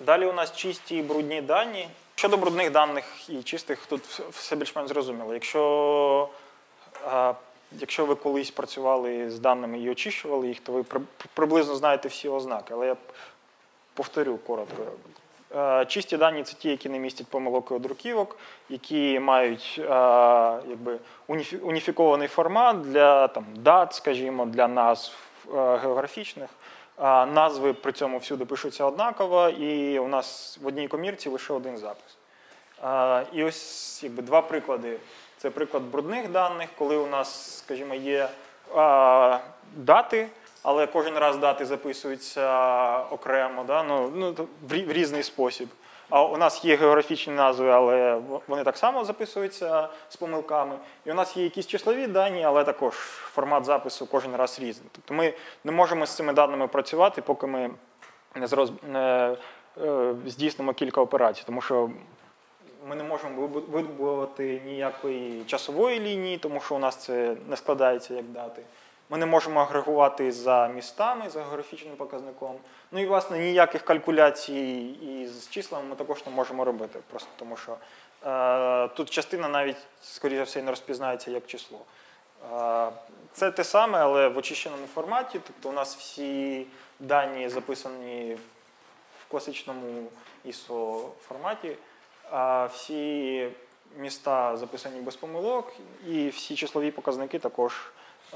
Далі у нас чисті і брудні дані. Щодо брудних даних і чистих, тут все більш-менш зрозуміло. Якщо якщо ви колись працювали з даними і очищували їх, то ви приблизно знаєте всі ознаки. Але я повторю коротко. Чисті дані це ті, які не містять помилок і одруківок, які мають якби, уніфікований формат для там, дат, скажімо, для назв географічних. Назви при цьому всюди пишуться однаково, і у нас в одній комірці лише один запис. І ось якби, два приклади. Це приклад брудних даних, коли у нас, скажімо, є дати але кожен раз дати записуються окремо, да? ну, ну, в різний спосіб. У нас є географічні назви, але вони так само записуються з помилками. І у нас є якісь числові дані, але також формат запису кожен раз різний. Тобто ми не можемо з цими даними працювати, поки ми не, зроз... не е, здійснимо кілька операцій, тому що ми не можемо вибудувати ніякої часової лінії, тому що у нас це не складається як дати. Ми не можемо агрегувати за містами, за географічним показником. Ну і, власне, ніяких калькуляцій із числами ми також не можемо робити, просто тому що е, тут частина навіть, скоріше за все, не розпізнається як число. Е, це те саме, але в очищеному форматі. Тобто у нас всі дані записані в класичному ISO форматі, а всі міста записані без помилок, і всі числові показники також.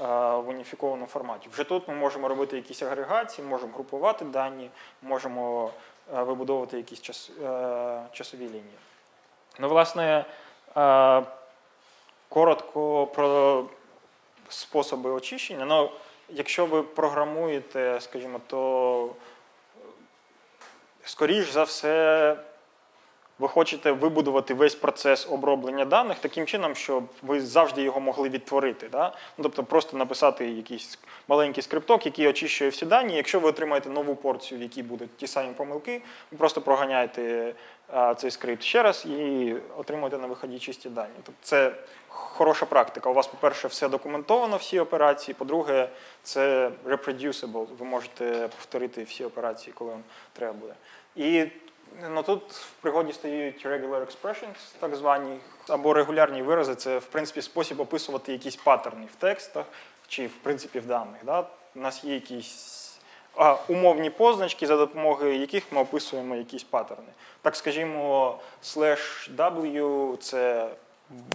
Е, в уніфікованому форматі. Вже тут ми можемо робити якісь агрегації, можемо групувати дані, можемо е, вибудовувати якісь час, е, часові лінії. Ну, власне, коротко про способи очищення. Ну, Якщо ви програмуєте, скажімо, то скоріш за все ви хочете вибудувати весь процес оброблення даних таким чином, щоб ви завжди його могли відтворити. Да? Ну, Тобто просто написати якийсь маленький скрипток, який очищує всі дані. Якщо ви отримаєте нову порцію, в якій будуть ті самі помилки, ви просто проганяєте а, цей скрипт ще раз і отримуєте на виході чисті дані. Тобто це хороша практика. У вас, по-перше, все документовано, всі операції. По-друге, це reproducible. Ви можете повторити всі операції, коли вам треба буде. І Ну Тут в пригоді стають regular expressions, так звані, або регулярні вирази це в принципі спосіб описувати якісь паттерни в текстах чи в принципі в даних. Да? У нас є якісь а, умовні позначки, за допомогою яких ми описуємо якісь паттерни. Так скажімо, slash W це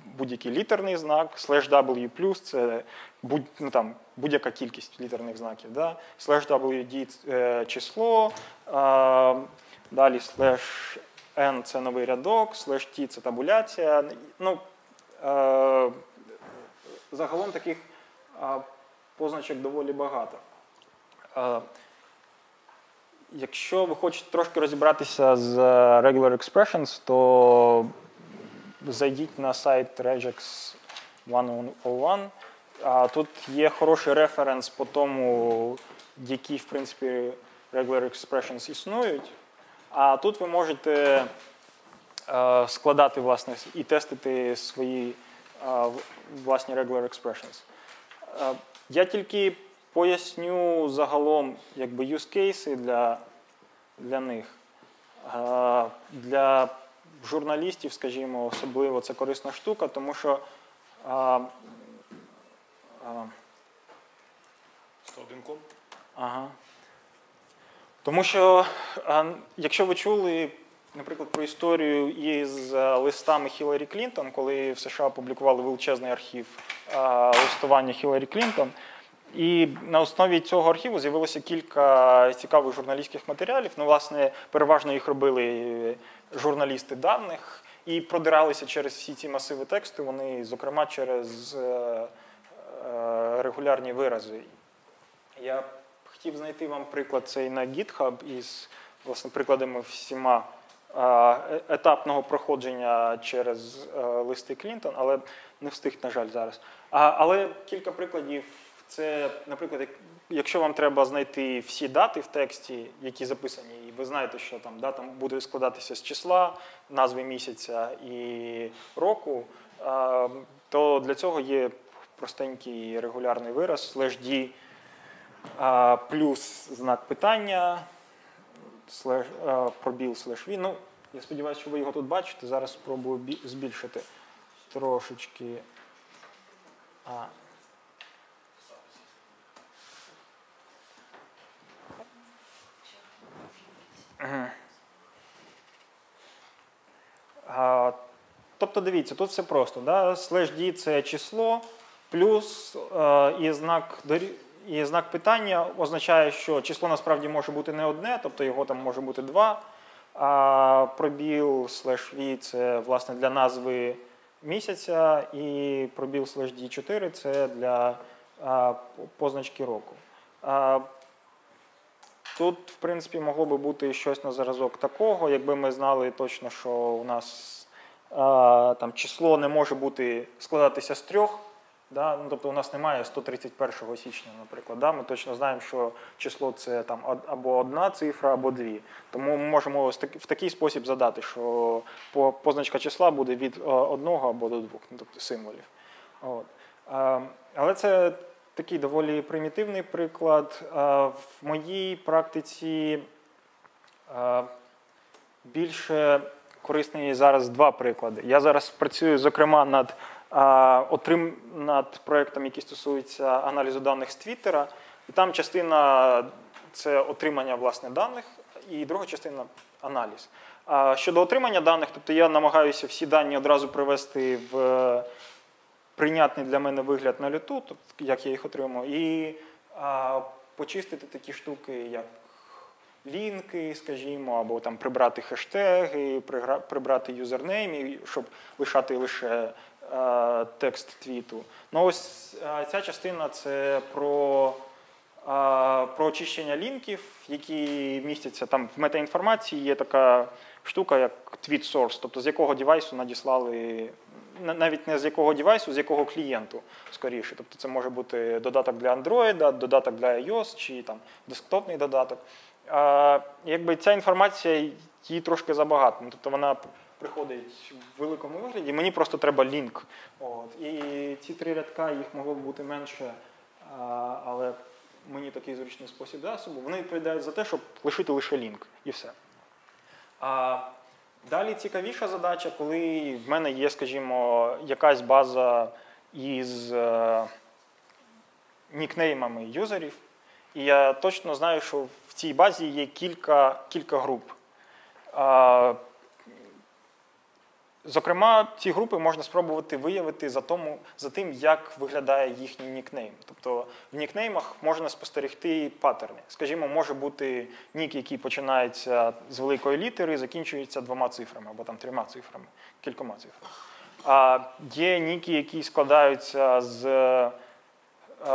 будь-який літерний знак, slash W це будь, ну, там, будь-яка кількість літерних знаків. Да? Slash WD це число. А, Далі слеш n це новий рядок, слеш t це табуляція. Ну, е, Загалом таких е, позначок доволі багато. Е, Якщо ви хочете трошки розібратися з Regular Expressions, то зайдіть на сайт regex 101. Тут є хороший референс по тому, які, в принципі, Regular Expressions існують. А тут ви можете е, складати власне, і тестити свої е, власні regular expressions. Е, я тільки поясню загалом якби, use cases для, для них. Для журналістів, скажімо, особливо це корисна штука, тому що. 101 ком? Ага. Тому що, якщо ви чули, наприклад, про історію із е, листами Хіларі Клінтон, коли в США опублікували величезний архів листування Хіларі Клінтон, і на основі цього архіву з'явилося кілька цікавих журналістських матеріалів. Ну, власне, переважно їх робили журналісти даних і продиралися через всі ці масиви тексту. Вони, зокрема, через е, е, регулярні вирази. Я хотів знайти вам приклад цей на GitHub із власне, прикладами всіма е, етапного проходження через е, листи Клінтон, але не встиг, на жаль, зараз. Але кілька прикладів. Це, наприклад, якщо вам треба знайти всі дати в тексті, які записані, і ви знаєте, що там дата буде складатися з числа, назви місяця і року, то для цього є простенький регулярний вираз, slash D плюс знак питання, слеш, пробіл слеш v. Ну, я сподіваюся, що ви його тут бачите. Зараз спробую збільшити трошечки. А. А, тобто, дивіться, тут все просто. Да? Slash D – це число, плюс е, і, знак, дорі- і знак питання означає, що число насправді може бути не одне, тобто його там може бути два. А пробіл slash V – це власне для назви місяця, і пробіл slash D4 – це для а, позначки року. А, Тут, в принципі, могло би бути щось на зразок такого, якби ми знали точно, що у нас а, там число не може бути складатися з трьох. Да? Ну, тобто у нас немає 131 січня, наприклад. Да? Ми точно знаємо, що число це там або одна цифра, або дві. Тому ми можемо в такий спосіб задати, що позначка числа буде від е, одного або до двох, ну, тобто символів. От. Але це такий доволі примітивний приклад. В моїй практиці більше корисні зараз два приклади. Я зараз працюю, зокрема, над, отрим, над проєктом, який стосується аналізу даних з Твіттера. І там частина це отримання власне даних, і друга частина аналіз. Щодо отримання даних, тобто я намагаюся всі дані одразу привести в прийнятний для мене вигляд на люту, тобто як я їх отримую, і почистити такі штуки, як лінки, скажімо, або там прибрати хештеги, прибрати юзернейм, щоб лишати лише е, текст твіту. Ну ось е, ця частина це про, е, про очищення лінків, які містяться там в метаінформації. Є така штука, як tweet source, тобто з якого девайсу надіслали. Навіть не з якого девайсу, з якого клієнту скоріше. Тобто це може бути додаток для Android, додаток для iOS чи там десктопний додаток. А, якби ця інформація її трошки забагато. Ну, Тобто вона приходить в великому вигляді, мені просто треба лінк. От. І ці три рядка їх могло б бути менше, але мені такий зручний спосіб засобу. Вони відповідають за те, щоб лишити лише лінк і все. А, далі цікавіша задача, коли в мене є, скажімо, якась база із е, нікнеймами юзерів. І я точно знаю, що в цій базі є кілька, кілька груп. Зокрема, ці групи можна спробувати виявити за, тому, за тим, як виглядає їхній нікнейм. Тобто в нікнеймах можна спостерігти паттерни. Скажімо, може бути нік, який починається з великої літери, закінчується двома цифрами або там трьома цифрами, кількома цифрами. А є ніки, які складаються з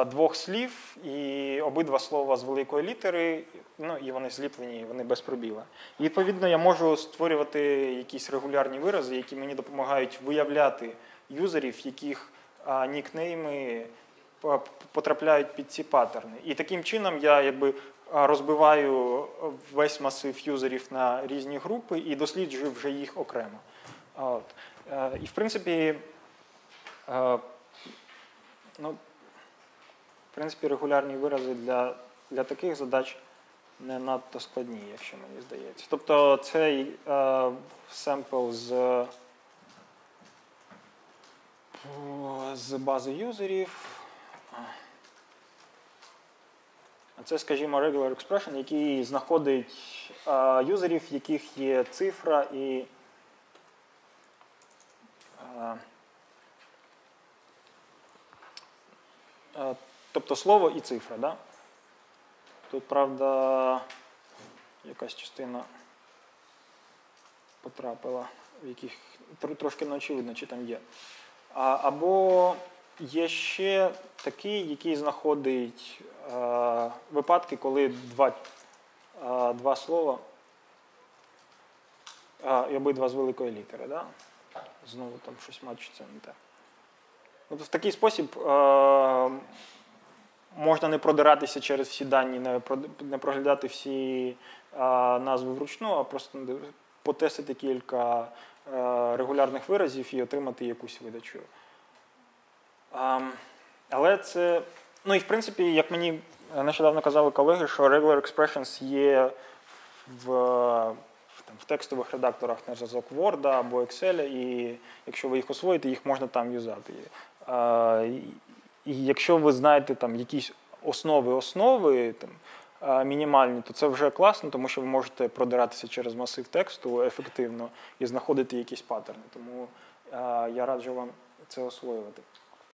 двох слів, і обидва слова з великої літери, ну і вони зліплені, вони без пробіла. І відповідно я можу створювати якісь регулярні вирази, які мені допомагають виявляти юзерів, яких нікнейми потрапляють під ці паттерни. І таким чином я якби розбиваю весь масив юзерів на різні групи і досліджую вже їх окремо. От. Е, І в принципі, е, ну, в принципі, регулярні вирази для, для таких задач не надто складні, якщо мені здається. Тобто цей е, семпл з, з бази юзерів. Це, скажімо, regular expression, який знаходить е, юзерів, в яких є цифра і. е, е, Тобто слово і цифра. Да? Тут, правда, якась частина потрапила, в яких трошки не очевидно, чи там є. А, або є ще такий, який знаходить е, випадки, коли два, е, два слова е, і обидва з великої літери. Да? Знову там щось мачиться не те. Тобто в такий спосіб е, можна не продиратися через всі дані, не, проглядати всі е, назви вручну, а просто потестити кілька е, регулярних виразів і отримати якусь видачу. Ем, але це. Ну і в принципі, як мені нещодавно казали колеги, що regular expressions є в, в, текстових редакторах на зразок Word або Excel, і якщо ви їх освоїте, їх можна там юзати. І, якщо ви знаєте там якісь основи основи там, мінімальні, то це вже класно, тому що ви можете продиратися через масив тексту ефективно і знаходити якісь паттерни. Тому я раджу вам це освоювати.